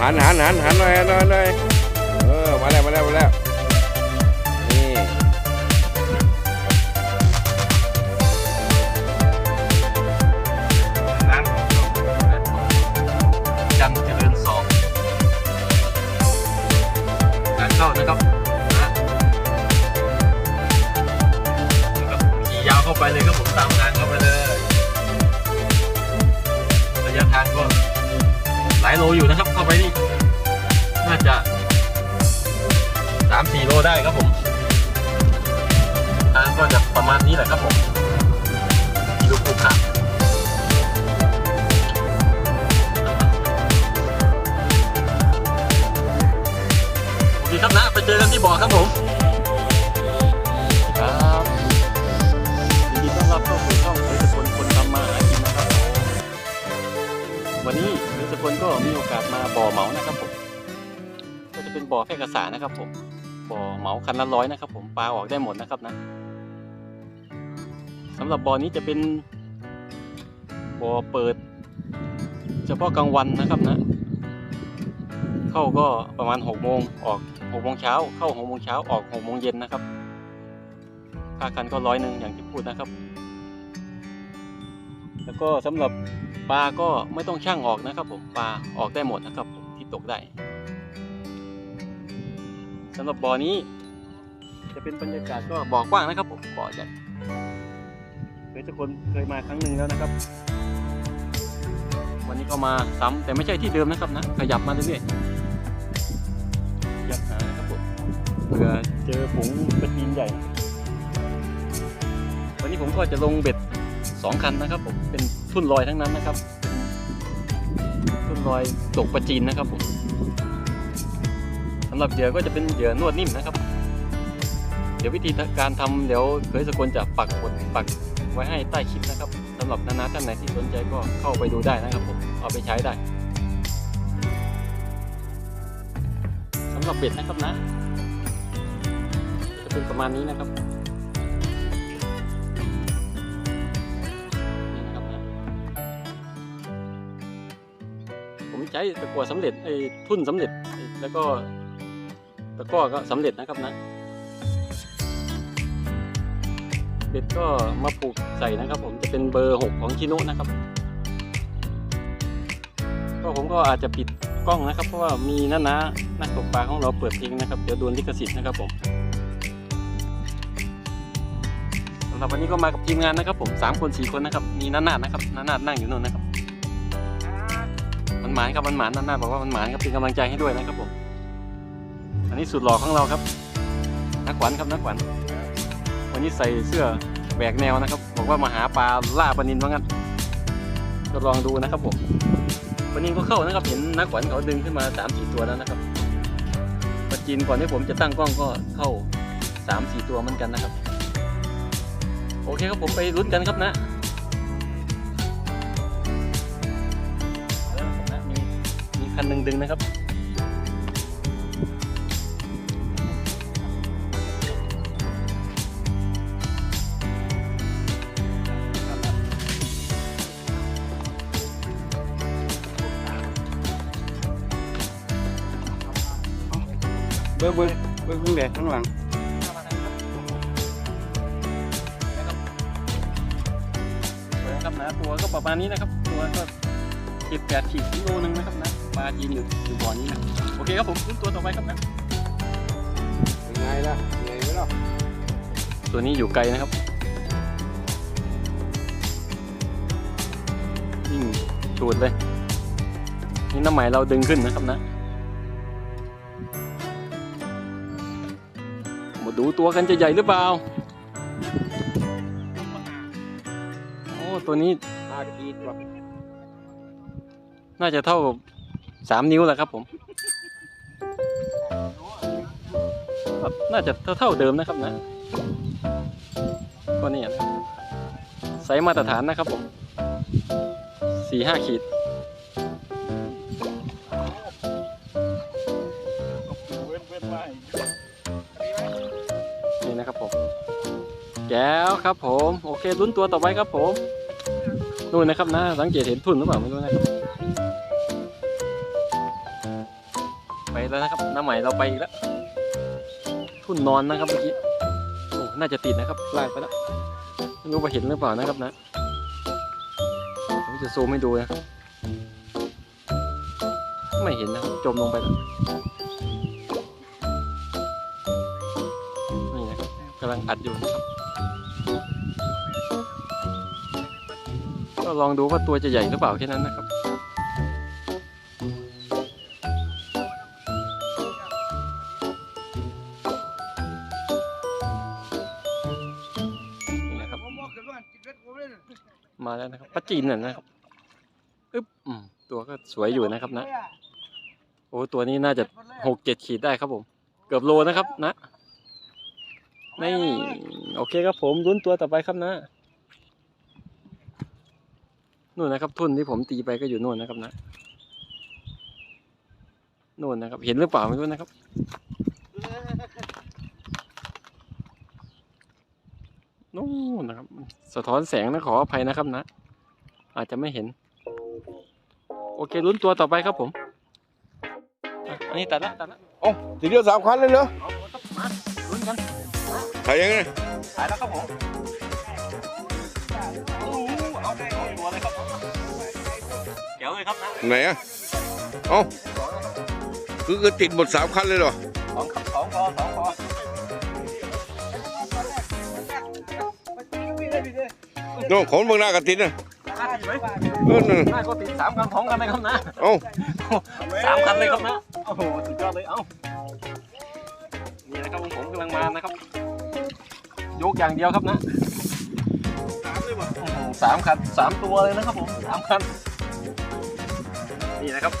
หันหันหันหันหน่อยหน่อยหน่อยเออมาแล้วมาแล้วมาแล้ว เจอกันที่บ่อครับผม ครับยินดีต้อนรับเข้าสู่ช่องเฮสกลคนทำมาหากินนะครับผมวันนี้เฮสกลก็มีโอกาสมาบ่อเหมานะครับผม ก็จะเป็นบ่อแพร่กษานะครับผม บ่อเหมาคันละร้อยนะครับ ผม ปลาออกได้หมดนะครับนะสำหรับบ่อนี้จะเป็นบ่อเปิด เฉพาะกลางวันนะครับนะ เข้าก็ประมาณ6โมงออก6โมงเช้าเข้า6โมงเช้าออก6โมงเย็นนะครับ ค่าคันก็ร้อยหนึ่งอย่างที่พูดนะครับ แล้วก็สำหรับปลาก็ไม่ต้องช่างออกนะครับผมปลาออกได้หมดนะครับผมที่ตกได้สำหรับบ่อนี้ จะเป็นบรรยากาศก็บ่อกว้างนะครับผมบ่อใหญ่เคยทุกคนเคยมาครั้งหนึ่งแล้วนะครับ วันนี้ก็มาซ้ำแต่ไม่ใช่ที่เดิมนะครับนะ ขยับมาเรื่อยๆ เผื่อเจอผงกระทินใหญ่ วันนี้ผมก็จะลงเบ็ดสองคันนะครับผมเป็นทุ่นลอยทั้งนั้นนะครับ ทุ่นลอยตกปลาจีนนะครับผมสำหรับเหยื่อก็จะเป็นเหยื่อนวดนิ่มนะครับ เดี๋ยววิธีการทำเดี๋ยวเคยสกลจะปักกดปักไว้ให้ใต้คลิปนะครับสำหรับนานาท่านไหนที่สนใจก็เข้าไปดูได้นะครับผมเอาไปใช้ได้สำหรับเบ็ดนะครับนะ จะเป็นประมาณนี้นะครับนี่นะครับนะผมใช้ตะกั่วสำเร็จไอ้ทุ่นสำเร็จแล้วก็ตะก้อก็สำเร็จนะครับนะเบ็ดก็มาผูกใส่นะครับ ผมจะเป็นเบอร์หกของชิโนะนะครับ ก็ผมก็อาจจะปิดกล้องนะครับ เพราะว่ามีน้านานักตกปลาของเราเปิดเพลงนะครับ เดี๋ยวโดนลิขสิทธิ์นะครับผม หรับวันนี้ก็มากับทีมงานนะครับ ผมสามคนสี่คนนะครับ มีนานาดนะครับนานาดนั่งอยู่นู่นนะครับ มันหมานครับมันหมานนานาดบอกว่ามันหมานครับเป็นกำลังใจให้ด้วยนะครับผม อันนี้สุดหล่อของเราครับ นักขวัญครับนักขวัญ วันนี้ใส่เสื้อแหวกแนวนะครับ บอกว่ามาหาปลาล่าปลานินว่างั้นก็ลองดูนะครับผมปลานินก็เข้านะครับ เห็นนักขวัญเขาดึงขึ้นมาสามสี่ตัวแล้วนะครับปลาจีนก่อนที่ผมจะตั้งกล้องก็เข้าสามสี่ตัวเหมือนกันนะครับ โอเคครับผมไปลุ้นกันครับนะมีมีคันหนึ่งดึงนะครับเบิ้งเบิ้งเบิ้งเบิ้งแดดข้างหลัง ตัวก็ประมาณนี้นะครับ ตัวก็เจ็ดแปดขีดกิโลนึงนะครับนะปลาจีนอยู่อยู่บ่อนี้นะโอเคครับผมลุ้นตัวต่อไปครับนะเป็นไงล่ะใหญ่ไหมล่ะตัวนี้อยู่ไกลนะครับยิ่งสูดเลยนี่น้ำไหมเราดึงขึ้นนะครับนะมาดูตัวกันจะใหญ่หรือเปล่า โอ้ ตัวนี้ ห้าขีดว่ะน่าจะเท่ากับสามนิ้วแหละครับผม น่าจะเท่าเท่าเดิมนะครับนะก็นี่ยนะไซส์มาตรฐานนะครับผมสี่ห้าขีดนี่นะครับผม แก้วครับผม โอเคลุ้นตัวต่อไปครับผม นู่นนะครับนะสังเกตเห็นทุ่นหรือเปล่าไม่รู้นะครับไปแล้วนะครับน้าใหม่เราไปอีกแล้วทุ่นนอนนะครับเมื่อกี้โอ้น่าจะติดนะครับลากไปแล้วไม่รู้ว่าเห็นหรือเปล่านะครับนะผมจะซูมให้ดูนะไม่เห็นนะจมลงไปแล้วนี่นะครับกำลังอัดอยู่นะครับ ก็ลองดูว่าตัวจะใหญ่หรือเปล่าแค่นั้นนะครับนี่นะครับมาแล้วนะครับปลาจีนน่ะนะครับอึ๊บตัวก็สวยอยู่นะครับนะ โอ้ตัวนี้น่าจะหกเจ็ดขีดได้ครับผม เกือบโลนะครับนะ นี่ โอเคครับผมลุ้นตัวต่อไปครับนะ นู่นนะครับ ทุนที่ผมตีไปก็อยู่นู่นนะครับนะนู่นนะครับ เห็นหรือเปล่าไม่รู้นะครับ นู่นนะครับ สะท้อนแสงนะขออภัยนะครับนะ อาจจะไม่เห็น โอเคลุ้นตัวต่อไปครับผมอะอันนี้ตัดละตัดละโอ้ทีเดียวสามคันเลยเหรอเอาครับมาลุ้นกันถ่ายยังไงถ่ายแล้วครับผม เก๋วเลยครับนะไหนอะเอ้าคือคือติดหมดสามคันเลยเหรอสองครับสองคอสองคอโน่นของเมืองหน้ากันติดนะห้าดีไหมเออนั่นห้าก็ติดสามคันพร้อมกันเลยครับนะเอ้าสามคันเลยครับนะโอ้โหสุดยอดเลยเอ้านี่นะครับผมกำลังมานะครับยกอย่างเดียวครับนะสามเลยว่ะโอ้โหสามคันสามตัวเลยนะครับผมสามคัน นี่นะครับ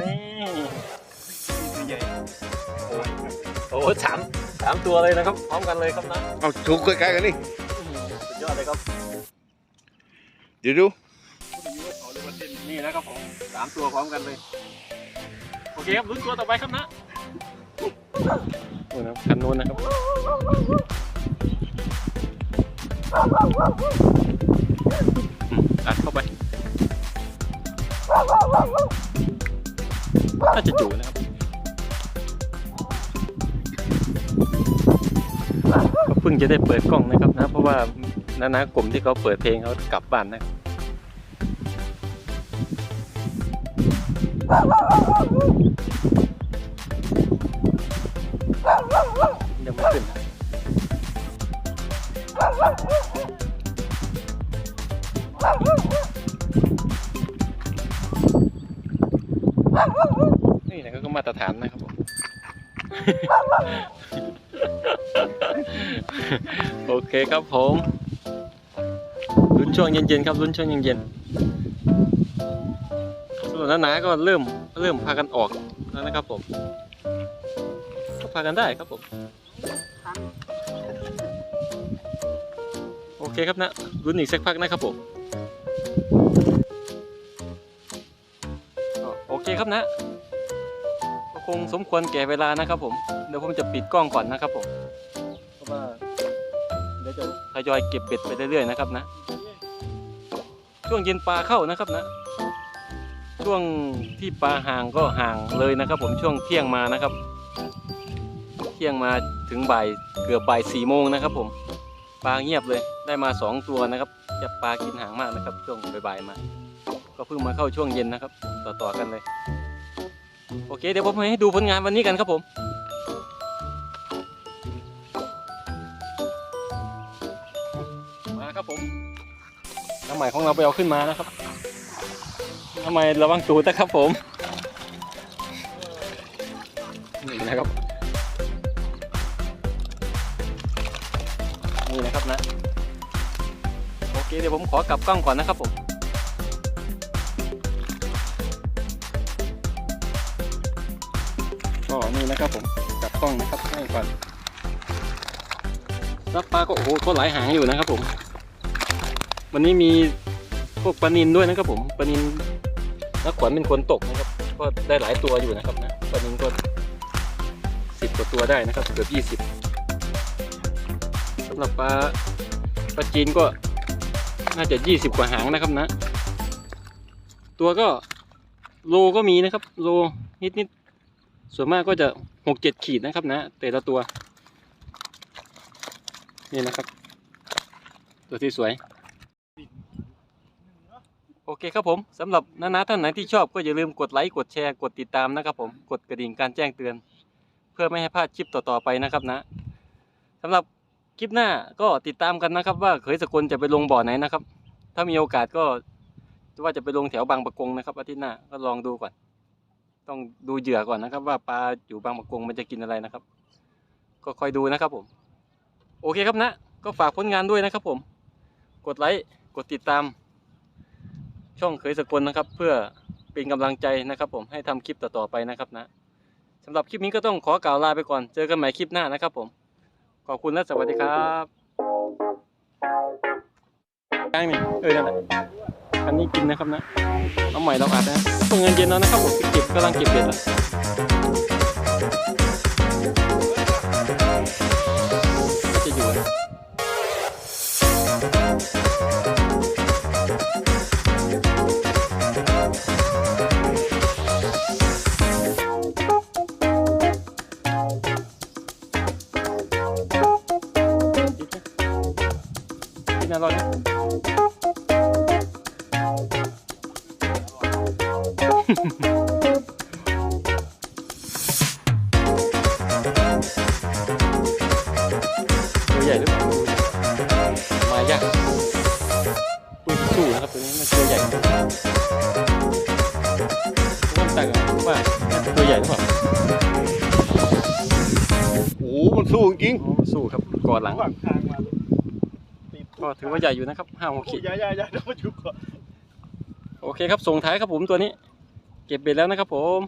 นี่ตัวใหญ่โอ้ยโอ้โหสามสามตัวเลยนะครับพร้อมกันเลยครับนะเอาถูกใกล้ๆกันนี่อื้อหือสุดยอดเลยครับเดี๋ยวดูนี่นะครับผมสามตัวพร้อมกันเลยโอเคครับลุ้นตัวต่อไปครับนะโอ้นะครับคันนู้นนะครับอืมอัดเข้าไป น่าจะจู่นะครับก็เพิ่งจะได้เปิดกล้องนะครับนะ เพราะว่านานะกลุ่มที่เขาเปิดเพลงเขากลับบ้านนะครับยังไม่ขึ้นนะ นะครับก็มานนะครับผมโอเคครับผมลุ้นช่วงเย็นๆครับลุ้นช่วงเย็นๆส่วนหนาๆก็เริ่มเริ่มพากันออกแล้วนะครับผมก็พากันได้ครับผมโอเคครับนะรุ่นอีกสักพักนะครับผมโอเคครับนะ คงสมควรแก่เวลานะครับผมเดี๋ยวผมจะปิดกล้องก่อนนะครับผมเพราะว่าเดี๋ยวจะทยอยเก็บเบ็ดไปเรื่อยๆนะครับนะ ช่วงเย็นปลาเข้านะครับนะ ช่วงที่ปลาห่างก็ห่างเลยนะครับ ผมช่วงเที่ยงมานะครับ เที่ยงมาถึงบ่ายเกือบบ่ายสี่โมงนะครับ ผมปลาเงียบเลยได้มาสองตัวนะครับจะปลากินหางมากนะครับ ช่วงบ่ายๆมา ก็เพิ่งมาเข้าช่วงเย็นนะครับ ต่อๆกันเลย โอเคเดี๋ยวผมให้ดูผลงานวันนี้กันครับผมมาครับผมน้ำใหม่ของเราไปเอาขึ้นมานะครับน้ำใหม่ระวังตูดนะครับผมนี่นะครับนี่นะครับนะโอเคเดี๋ยวผมขอกลับกล้องก่อนนะครับผม นะครับผมกลับกล้องนะครับให้ก่อนรับปลาก็โอ้โหก็หลายหางอยู่นะครับผม วันนี้มีพวกปลานินด้วยนะครับผมปลานินนักขวัญเป็นคนตกนะครับ ก็ได้หลายตัวอยู่นะครับนะปลานินก็สิบกว่าตัวได้นะครับเกือบยี่สิบสำหรับปลาปลาจีนก็น่าจะยี่สิบกว่าหางนะครับนะ ตัวก็โลก็มีนะครับ โลนิดนิด ส่วนมากก็จะหกเจ็ดขีดนะครับนะ แต่ละตัว นี่นะครับ ตัวที่สวย โอเคครับผมสำหรับน้าๆท่านไหนที่ชอบก็อย่าลืมกดไลค์กดแชร์กดติดตามนะครับผมกดกระดิ่งการแจ้งเตือน เพื่อไม่ให้พลาดคลิปต่อๆไปนะครับนะสำหรับคลิปหน้าก็ติดตามกันนะครับ ว่าเขยสกลจะไปลงบ่อไหนนะครับ ถ้ามีโอกาสก็ว่าจะไปลงแถวบางประกงนะครับอาทิตย์หน้าก็ลองดูก่อน ต้องดูเหยื่อก่อนนะครับ ว่าปลาอยู่บางปะกงมันจะกินอะไรนะครับ ก็คอยดูนะครับผม โอเคครับนะ ก็ฝากผลงานด้วยนะครับผม กดไลค์กดติดตาม ช่องเคยสกลนะครับ เพื่อเป็นกำลังใจนะครับผมให้ทำคลิปต่อๆไปนะครับนะสำหรับคลิปนี้ก็ต้องขอกล่าวลาไปก่อน เจอกันใหม่คลิปหน้านะครับผม ขอบคุณและสวัสดีครับย่างนี่เออนั่นแหละ อันนี้กินนะครับนะเอาใหม่เราอัดนะตรงเงินเย็นแล้วนะครับผมเก็บกำลังเก็บเบ็ดแล้วจะอยู่นะกินอร่อยนะ ครับตัวนี้มันตัวใหญ่อ้วนต่างกันว่าน่าจะตัวใหญ่หรือเปล่าโอ้โหมันสู้จริงอ๋อสู้ครับกอดหลังขวางทางมาติดก็ถือว่าใหญ่อยู่นะครับห้าหกขีดอย่าอย่าอย่าเดี๋ยวมาจุกก่อนโอเคครับส่งท้ายครับผมตัวนี้ เก็บเบ็ดแล้วนะครับผม